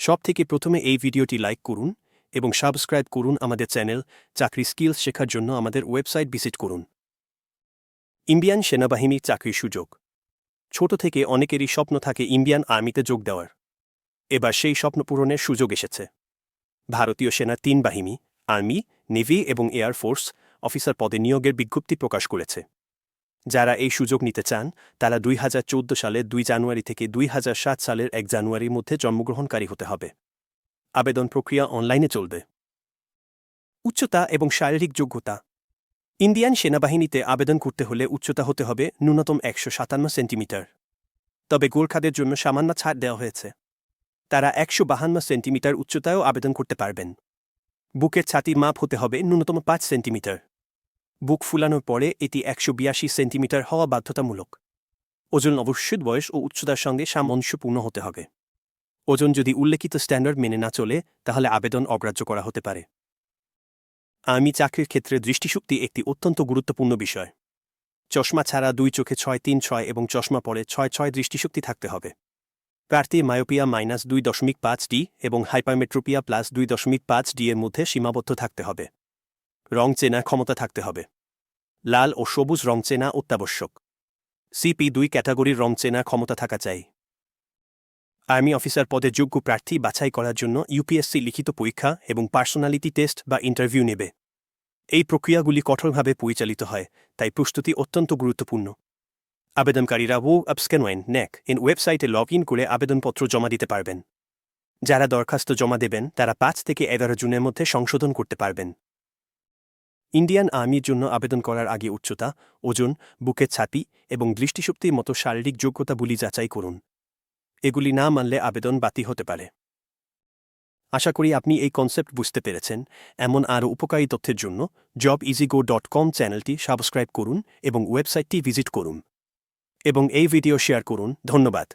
সব থেকে প্রথমে এই ভিডিওটি লাইক করুন এবং সাবস্ক্রাইব করুন আমাদের চ্যানেল চাকরি স্কিলস শেখার জন্য আমাদের ওয়েবসাইট ভিজিট করুন। ইন্ডিয়ান সেনাবাহিনীর চাকরির সুযোগ। ছোট থেকে অনেকেরই স্বপ্ন থাকে ইন্ডিয়ান আর্মিতে যোগ দেওয়ার। এবার সেই স্বপ্ন পূরণের সুযোগ এসেছে। ভারতীয় সেনা তিন বাহিনী, আর্মি, নেভি এবং এয়ার ফোর্স, অফিসার পদে নিয়োগের বিজ্ঞপ্তি প্রকাশ করেছে। যারা এই সুযোগ নিতে চান, তারা দুই সালের দুই জানুয়ারি থেকে দুই হাজার সাত সালের এক জানুয়ারির মধ্যে জন্মগ্রহণকারী হতে হবে। আবেদন প্রক্রিয়া অনলাইনে চলবে। উচ্চতা এবং শারীরিক যোগ্যতা। ইন্ডিয়ান সেনাবাহিনীতে আবেদন করতে হলে উচ্চতা হতে হবে ন্যূনতম একশো সাতান্ন সেন্টিমিটার। তবে গোর্খাদের জন্য সামান্য ছাড় দেওয়া হয়েছে। তারা একশো বাহান্ন সেন্টিমিটার উচ্চতায়ও আবেদন করতে পারবেন। বুকের ছাতির মাপ হতে হবে ন্যূনতম পাঁচ সেন্টিমিটার। বুক ফুলানোর পরে এটি একশো বিয়াশি সেন্টিমিটার হওয়া বাধ্যতামূলক। ওজন অবশ্যই বয়স ও উচ্চতার সঙ্গে সামঞ্জস্যপূর্ণ হতে হবে। ওজন যদি উল্লেখিত স্ট্যান্ডার্ড মেনে না চলে, তাহলে আবেদন অগ্রাহ্য করা হতে পারে। আর্মি চাকরির ক্ষেত্রে দৃষ্টিশক্তি একটি অত্যন্ত গুরুত্বপূর্ণ বিষয়। চশমা ছাড়া দুই চোখে ছয়, তিন ছয় এবং চশমা পরে ছয় ছয় দৃষ্টিশক্তি থাকতে হবে। প্রার্থী মায়োপিয়া মাইনাস দুই দশমিক পাঁচ ডি এবং হাইপারমেট্রোপিয়া প্লাস দুই দশমিক পাঁচ ডি এর মধ্যে সীমাবদ্ধ থাকতে হবে। রং চেনা ক্ষমতা থাকতে হবে। লাল ও সবুজ রং চেনা অত্যাবশ্যক। সিপি দুই ক্যাটাগরির রং চেনা ক্ষমতা থাকা চাই। আর্মি অফিসার পদে যোগ্য প্রার্থী বাছাই করার জন্য ইউপিএসসি লিখিত পরীক্ষা এবং পার্সোনালিটি টেস্ট বা ইন্টারভিউ নেবে। এই প্রক্রিয়াগুলি কঠোরভাবে পরিচালিত হয়, তাই প্রস্তুতি অত্যন্ত গুরুত্বপূর্ণ। আবেদনকারীরা ও আপস্ক্যানওয়েন, ন্যাক ইন ওয়েবসাইটে লগ ইন করে আবেদনপত্র জমা দিতে পারবেন। যারা দরখাস্ত জমা দেবেন, তারা পাঁচ থেকে এগারো জুনের মধ্যে সংশোধন করতে পারবেন। ইন্ডিয়ান আর্মির জন্য আবেদন করার আগে উচ্চতা, ওজন, বুকের ছাতি এবং দৃষ্টিশক্তির মতো শারীরিক যোগ্যতাগুলি যাচাই করুন। এগুলি না মানলে আবেদন বাতিল হতে পারে। আশা করি আপনি এই কনসেপ্ট বুঝতে পেরেছেন। এমন আরও উপকারী তথ্যের জন্য জব ইজিগো ডট কম চ্যানেলটি সাবস্ক্রাইব করুন এবং ওয়েবসাইটটি ভিজিট করুন। এবং এই ভিডিও শেয়ার করুন। ধন্যবাদ।